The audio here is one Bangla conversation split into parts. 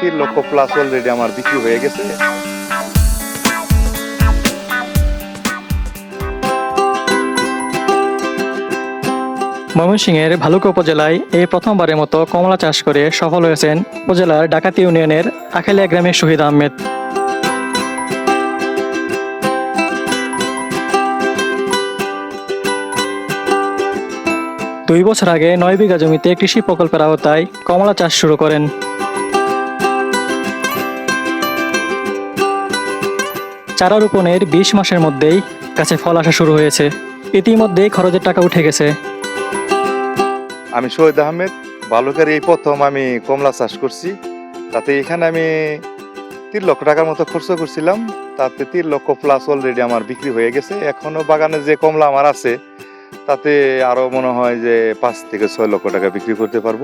তিন লক্ষ প্লাস অলরেডি আমার বিক্রি হয়ে গেছে। ময়মনসিংহের ভালুকা উপজেলায় এই প্রথমবারের মতো কমলা চাষ করে সফল হয়েছেন উপজেলার ডাকাতি ইউনিয়নের আখালিয়া গ্রামের শহীদ আহমেদ। দুই বছর আগে নয় বিঘা জমিতে কৃষি প্রকল্পের আওতায় কমলা চাষ শুরু করেন। চারা রোপণের বিশ মাসের মধ্যেই গাছে ফল আসা শুরু হয়েছে। ইতিমধ্যেই খরচের টাকা উঠে গেছে। আমি শহীদ আহমেদ বালুকের এই প্রথম আমি কমলা চাষ করছি। তাতে এখানে আমি তিন লক্ষ টাকার মতো খরচ করছিলাম। তাতে তিন লক্ষ প্লাস অলরেডি আমার বিক্রি হয়ে গেছে। এখনও বাগানে যে কমলা আমার আছে, তাতে আরও মনে হয় যে পাঁচ থেকে ছয় লক্ষ টাকা বিক্রি করতে পারব।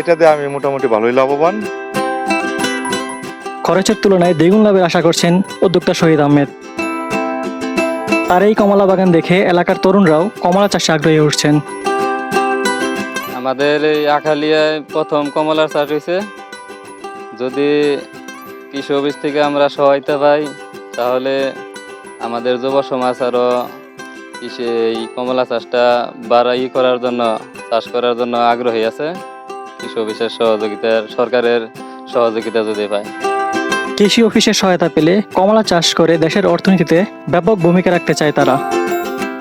এটাতে আমি মোটামুটি ভালোই লাভবান। খরচের তুলনায় দ্বিগুণ লাভের আশা করছেন উদ্যোক্তা শহীদ আহমেদ। তার এই কমলা বাগান দেখে এলাকার তরুণরাও কমলা চাষে আগ্রহী উঠছেন আমাদের এই আখালিয়ায় প্রথম কমলার চাষ হয়েছে। যদি কৃষি অফিস থেকে আমরা সহায়তা পাই, তাহলে আমাদের যুব সমাজ আরও কৃষি এই কমলা চাষটা বাড়াই করার জন্য, চাষ করার জন্য আগ্রহী আছে। কৃষি অফিসের সহযোগিতার, সরকারের সহযোগিতা যদি পায়। কৃষি অফিসের সহায়তা পেলে কমলা চাষ করে দেশের অর্থনীতিতে ব্যাপক ভূমিকা রাখতে চায় তারা।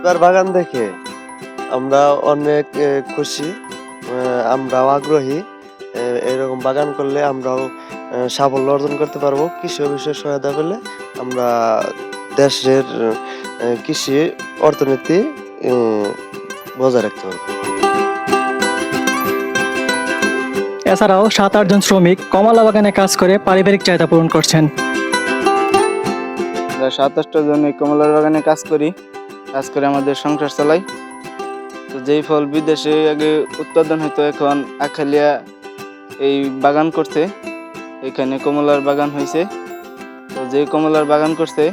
তার বাগান দেখে আমরা অনেক খুশি আমরাও আগ্রহী এরকম বাগান করলে আমরাও সাফল্য অর্জন করতে পারব। কৃষি অফিসের সহায়তা পেলে আমরা দেশের কৃষি অর্থনীতি বজায় রাখতে পারব। এছাড়াও সাত আটজন শ্রমিক কমলা বাগানে কাজ করে পারিবারিক চাহিদা পূরণ করছেন। আমরা সাতাশটা জন এই কমলার বাগানে কাজ করি, কাজ করে আমাদের সংসার চালাই। তো যেই ফল বিদেশে আগে উৎপাদন হতো এখন আখালিয়া এই বাগান করছে, এখানে কমলার বাগান হয়েছে তো যে কমলার বাগান করছে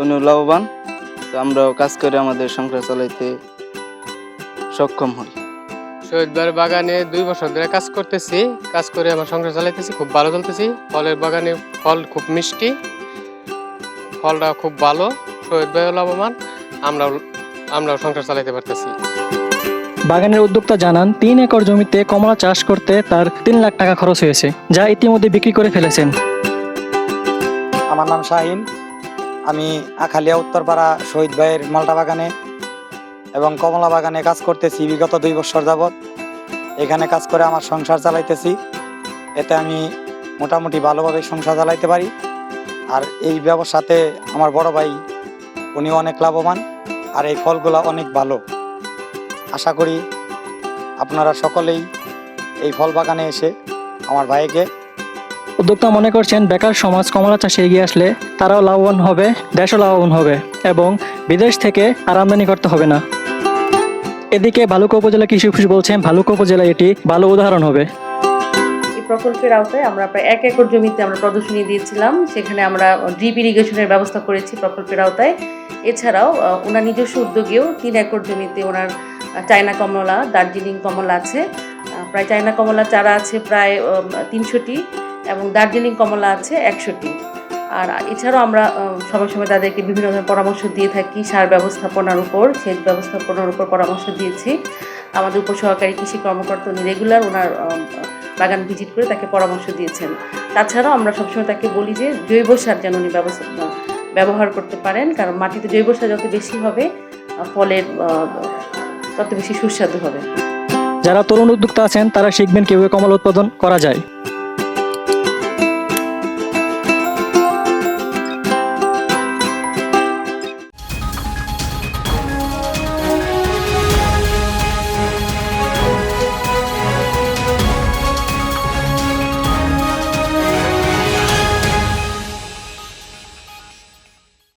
উনিও লাভবান। তো আমরাও কাজ করে আমাদের সংসার চালাইতে সক্ষম হই। শহীদ বাড়ির বাগানে দুই বছর ধরে কাজ করতেছি কাজ করে আমার সংসার চালাইতেছি খুব ভালো চলতেছি। ফলের বাগানে ফল খুব মিষ্টি ফলটা খুব ভালো শহীদ ভাইও লাভবান আমরাও আমরাও সংসার চালাইতে পারতেছি। বাগানের উদ্যোক্তা জানান তিন একর জমিতে কমলা চাষ করতে তার তিন লাখ টাকা খরচ হয়েছে যা ইতিমধ্যে বিক্রি করে ফেলেছেন। আমার নাম শাহিন। আমি আখালিয়া উত্তরপাড়া শহীদ ভাইয়ের মালটা বাগানে এবং কমলা বাগানে কাজ করতেছি বিগত দুই বছর যাবৎ। এখানে কাজ করে আমার সংসার চালাইতেছি। এতে আমি মোটামুটি ভালোভাবে সংসার চালাইতে পারি। আর এই ব্যবসাতে আমার বড় ভাই, উনি অনেক লাভবান আর এই ফলগুলো অনেক ভালো। আশা করি আপনারা সকলেই এই ফল বাগানে এসে আমার ভাইকে উদ্যোক্তা মনে করছেন, বেকার সমাজ কমলা চাষে এগিয়ে আসলে তারাও লাভবান হবে, দেশও লাভবান হবে এবং বিদেশ থেকে আর আমদানি করতে হবে না। এদিকে ভালুকা উপজেলা কৃষি অফিস বলছেন, ভালুকা উপজেলা এটি ভালো উদাহরণ হবে। প্রকল্পের আওতায় আমরা প্রায় এক একর জমিতে আমরা প্রদর্শনী দিয়েছিলাম, সেখানে আমরা ড্রিপ ইরিগেশনের ব্যবস্থা করেছি প্রকল্পের আওতায়। এছাড়াও ওনার নিজস্ব উদ্যোগেও তিন একর জমিতে ওনার চায়না কমলা, দার্জিলিং কমলা আছে। প্রায় চায়না কমলা চারা আছে প্রায় তিনশোটি। এবং দার্জিলিং কমলা আছে একশোটি। আর এছাড়াও আমরা সময় সময় তাদেরকে বিভিন্ন ধরনের পরামর্শ দিয়ে থাকি সার ব্যবস্থাপনার উপর, সেচ ব্যবস্থাপনার উপর পরামর্শ দিয়েছি। আমাদের উপসহকারী কৃষি কর্মকর্তা উনি রেগুলার ওনার বাগান ভিজিট করে তাকে পরামর্শ দিয়েছেন। তাছাড়াও আমরা সবসময় তাকে বলি যে জৈব সার যেন উনি ব্যবস্থা ব্যবহার করতে পারেন, কারণ মাটিতে জৈব সার যত বেশি হবে ফলের তত বেশি সুস্বাদু হবে। যারা তরুণ উদ্যোক্তা আছেন, তারা শিখবেন কীভাবে কমলা উৎপাদন করা যায়।